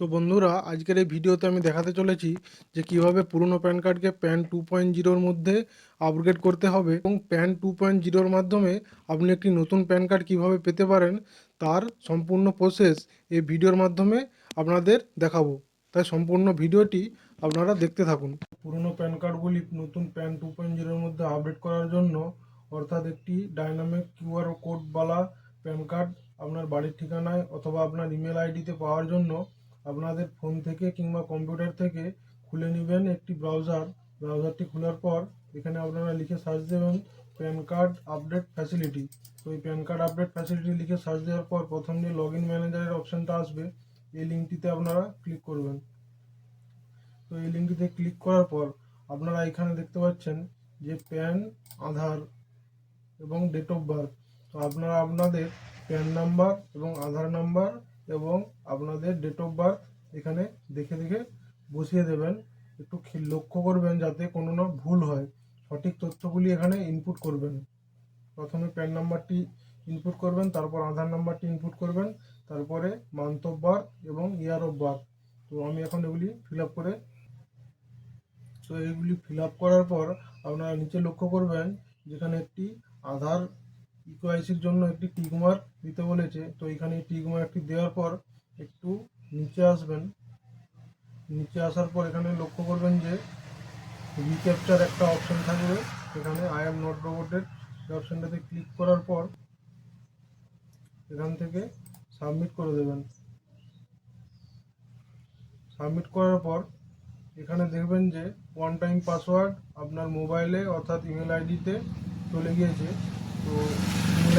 তো বন্ধুরা, আজকের এই ভিডিওতে আমি দেখাতে চলেছি যে কীভাবে পুরনো প্যান কার্ডকে প্যান টু পয়েন্ট জিরোর মধ্যে আপগ্রেড করতে হবে এবং প্যান টু পয়েন্ট জিরোর মাধ্যমে আপনি একটি নতুন প্যান কার্ড কীভাবে পেতে পারেন তার সম্পূর্ণ প্রসেস এই ভিডিওর মাধ্যমে আপনাদের দেখাবো। তাই সম্পূর্ণ ভিডিওটি আপনারা দেখতে থাকুন। পুরনো প্যান কার্ডগুলি নতুন প্যান টু পয়েন্ট জিরোর মধ্যে আপডেট করার জন্য অর্থাৎ একটি ডাইনামিক কিউআর কোডওয়ালা প্যান কার্ড আপনার বাড়ির ঠিকানায় অথবা আপনার ইমেল আইডিতে পাওয়ার জন্য আপনাদের ফোন থেকে কিংবা কম্পিউটার থেকে খুলে নেবেন একটি ব্রাউজার। ব্রাউজারটি খোলার পর এখানে আপনারা লিখে সার্চ দেবেন প্যান কার্ড আপডেট ফ্যাসিলিটি। তো এই প্যান কার্ড আপডেট ফ্যাসিলিটি লিখে সার্চ দেওয়ার পর প্রথম যে লগ ইন ম্যানেজারের অপশানটা আসবে, এই লিঙ্কটিতে আপনারা ক্লিক করবেন। তো এই লিঙ্কটিতে ক্লিক করার পর আপনারা এখানে দেখতে পাচ্ছেন যে প্যান, আধার এবং ডেট অফ বার্থ। তো আপনারা আপনাদের প্যান নাম্বার এবং আধার নাম্বার এবং আপনাদের ডেট অফ বার্থ এখানে দেখে দেখে বসিয়ে দেবেন। একটু লক্ষ্য করবেন যাতে কোনো না ভুল হয়। সঠিক তথ্যগুলি এখানে ইনপুট করবেন। প্রথমে প্যান নাম্বারটি ইনপুট করবেন, তারপর আধার নাম্বারটি ইনপুট করবেন, তারপরে মান্থ অফ বার্থ এবং ইয়ার অফ বার্থ তো আমি এখন এগুলি ফিল আপ করে তো এইগুলি ফিল আপ করার পর আপনারা নিচে লক্ষ্য করবেন, যেখানে একটি আধার ইকোআইসির জন্য একটি টিক মার্ক দিতে বলেছে। তো এখানে টিক মার্কটি দেওয়ার পর একটু নিচে আসবেন। নিচে আসার পর এখানে লক্ষ্য করবেন যে রিক্যাপচার একটা অপশন থাকবে। এখানে আই এম নট রোবটেড এই অপশনটাতে ক্লিক করার পর এখান থেকে সাবমিট করে দেবেন। সাবমিট করার পর এখানে দেখবেন যে ওয়ান টাইম পাসওয়ার্ড আপনার মোবাইলে অর্থাৎ ইমেল আইডিতে চলে গিয়েছে। তো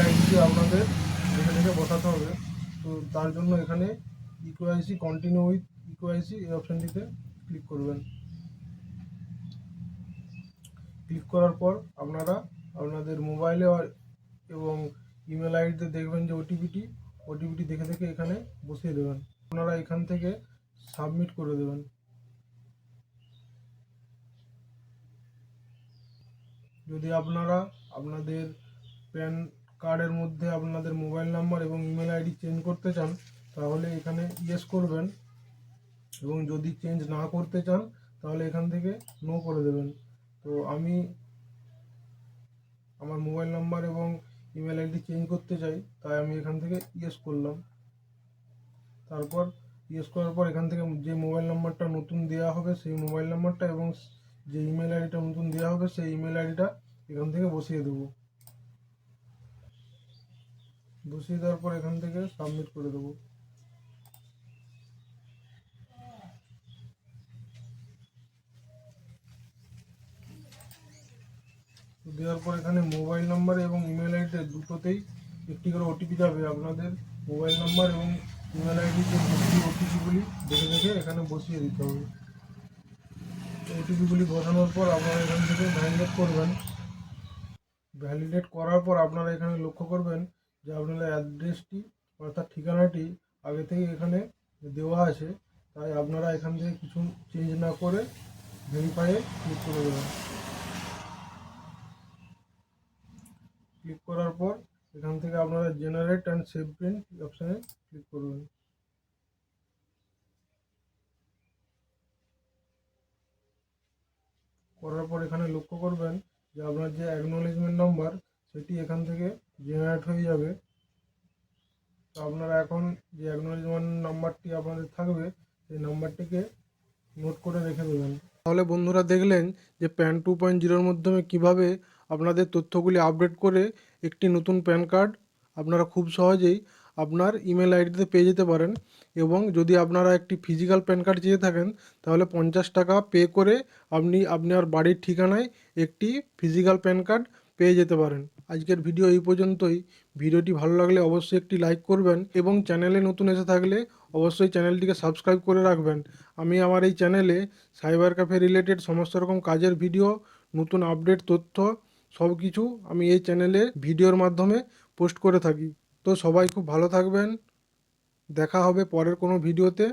আইডিটি আপনাদের দেখে দেখে বসাতে হবে। তো তার জন্য এখানে ইকোআইসি কন্টিনিউ উইথ ইকোআইসি এই অপশানটিতে ক্লিক করবেন। ক্লিক করার পর আপনারা আপনাদের মোবাইলে এবং ইমেল আইডিতে দেখবেন যে ওটিপিটি ওটিপিটি দেখে দেখে এখানে বসিয়ে দেবেন। আপনারা এখান থেকে সাবমিট করে দেবেন। যদি আপনারা আপনাদের প্যান কার্ডের মধ্যে আপনাদের মোবাইল নাম্বার এবং ইমেল আইডি চেঞ্জ করতে চান, তাহলে এখানে ইয়েস করবেন। এবং যদি চেঞ্জ না করতে চান, তাহলে এখান থেকে নো করে দেবেন। তো আমি আমার মোবাইল নাম্বার এবং ইমেল আইডি চেঞ্জ করতে চাই, তাই আমি এখান থেকে ইয়েস করলাম। তারপর ইয়েস করার পর এখান থেকে যে মোবাইল নাম্বারটা নতুন দেওয়া হবে, সেই মোবাইল নাম্বারটা এবং যে ইমেল আইডিটা নতুন দেওয়া হবে, সেই ইমেল আইডিটা এখান থেকে বসিয়ে দেবো। বসিয়ে দেওয়ার পর এখান থেকে সাবমিট করে দেবো। দেওয়ার পর এখানে মোবাইল নাম্বার এবং ইমেল আইডি দুটোতেই একটি করে ওটিপি যাবে। আপনাদের মোবাইল নাম্বার এবং ইমেল আইডি যে ওটিপিগুলি দেখে দেখে এখানে বসিয়ে দিতে হবে। ওটিপিগুলি বসানোর পর আপনারা এখান থেকে ভ্যালিডেট করবেন। ভ্যালিডেট করার পর আপনারা এখানে লক্ষ্য করবেন যে আপনাদের অ্যাড্রেসটি অর্থাৎ ঠিকানাটি আগে থেকে এখানে দেওয়া আছে। তাই আপনারা এখান থেকে কিছু চেঞ্জ না করে ভেরিফাইয়ে ক্লিক করে দেবেন। ক্লিক করার পর এখান থেকে আপনারা জেনারেট অ্যান্ড সেভ প্রিন্ট অপশানে ক্লিক করবেন। করার পর এখানে লক্ষ্য করবেন যে আপনার যে অ্যাকনোলেজমেন্ট নাম্বার সেটি এখান থেকে জেনারেট হয়ে যাবে। তো আপনারা এখন যে অ্যাকনোলেজমেন্ট নাম্বারটি আপনাদের থাকবে, সেই নাম্বারটিকে নোট করে রেখে দেবেন। তাহলে বন্ধুরা দেখলেন যে প্যান টু পয়েন্ট জিরোর মাধ্যমে কীভাবে আপনাদের তথ্যগুলি আপডেট করে একটি নতুন প্যান কার্ড আপনারা খুব সহজেই আপনার ইমেল আইডিতে পেয়ে যেতে পারেন এবং যদি আপনারা একটি ফিজিক্যাল প্যান কার্ড চেয়ে থাকেন, তাহলে পঞ্চাশ টাকা পে করে আপনি আপনার বাড়ির ঠিকানায় একটি ফিজিক্যাল প্যান কার্ড পেয়ে যেতে পারেন। আজকের ভিডিও এই পর্যন্তই। ভিডিওটি ভালো লাগলে অবশ্যই একটি লাইক করবেন এবং চ্যানেলে নতুন এসে থাকলে অবশ্যই চ্যানেলটিকে সাবস্ক্রাইব করে রাখবেন। আমি আমার এই চ্যানেলে সাইবার ক্যাফে রিলেটেড সমস্ত রকম কাজের ভিডিও, নতুন আপডেট, তথ্য সব কিছু আমি এই চ্যানেলে ভিডিওর মাধ্যমে পোস্ট করে থাকি। তো সবাই খুব ভালো থাকবেন। দেখা হবে পরের কোনো ভিডিওতে।